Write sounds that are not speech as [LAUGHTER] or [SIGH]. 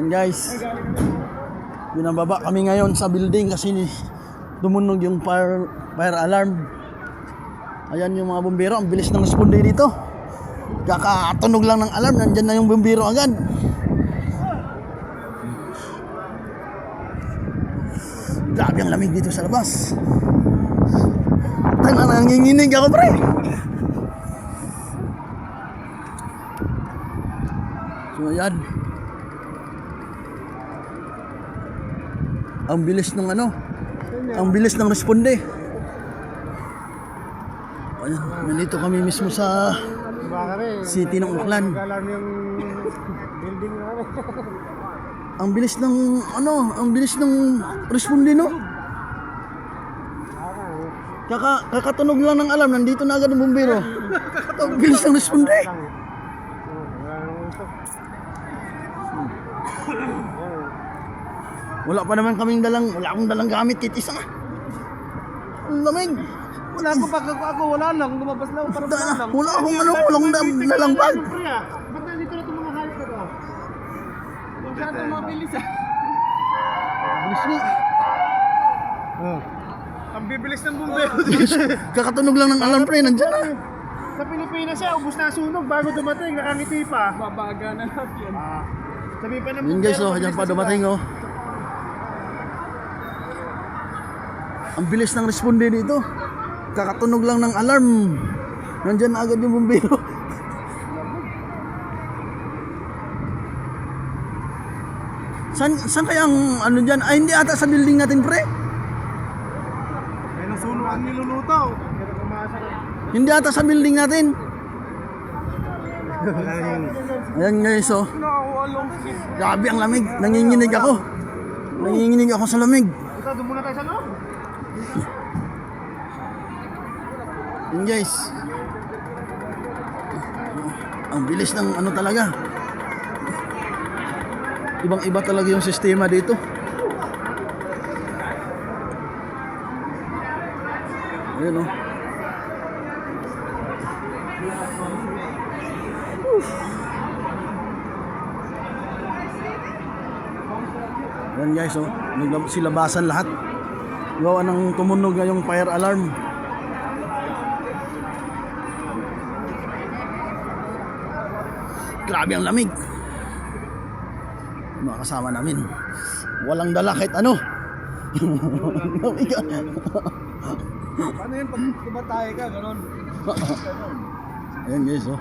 Yan guys. Binababa kami ngayon sa building kasi tumunog yung fire, fire alarm. Ayan yung mga bumbero. Ang bilis ng responde dito. Kakatunog lang ng alarm. Nandyan na yung bumbero agad. Grabe ang lamig dito sa labas. Tanga nanginginig ako pre. So ayan. Ang bilis ng ano? Ang bilis ng responde. Ayan, nandito kami mismo sa city ng Uklan. Ang bilis ng ano, ang bilis ng responde no? Kaka kakatunog lang ng alarm, nandito na agad ang bumbero. Ang bilis ng responde. Wala pa naman kaming dalang, wala akong dalang gamit, titis na. Ang lamig. Wala ko pag ako, ako wala lang. Lumabas lang para Da, wala akong ano, wala akong da- dalang bag. Ah, ba't nandito na itong mga hayop na to? Masyadong mabilis ah. Bilis nga. Ang bibilis ng bumbero [LAUGHS] Kakatunog lang ng alarm pre, nandiyan na. Sa Pilipinas siya, ubus na sunog bago dumating, nakangiti pa. Babaga na natin. Ah. Sabi pa ng Yun guys, oh, mabilis dyan pa dumating oh. Ang bilis ng responde dito. Kakatunog lang ng alarm. Nandyan na agad yung bumbero. [LAUGHS] San, san kaya ang ano dyan? Ay, hindi ata sa building natin, pre. May nasunog ang nilulutaw. Hindi ata sa building natin. Ayan guys, oh. Grabe ang lamig. Nanginginig ako. Nanginginig ako sa lamig. Ito, doon muna tayo sa loob. Yun guys. Ang bilis ng ano talaga. Ibang iba talaga yung sistema dito. Ayun oh. Oof. Yan guys oh, naglab- silabasan lahat. Gawa ng tumunog na yung fire alarm. Grabe ang lamig. Mga kasama namin. Walang dala kahit ano. [LAUGHS] Paano yun pag tumatay ka, ganon? [LAUGHS] Ayan guys, oh.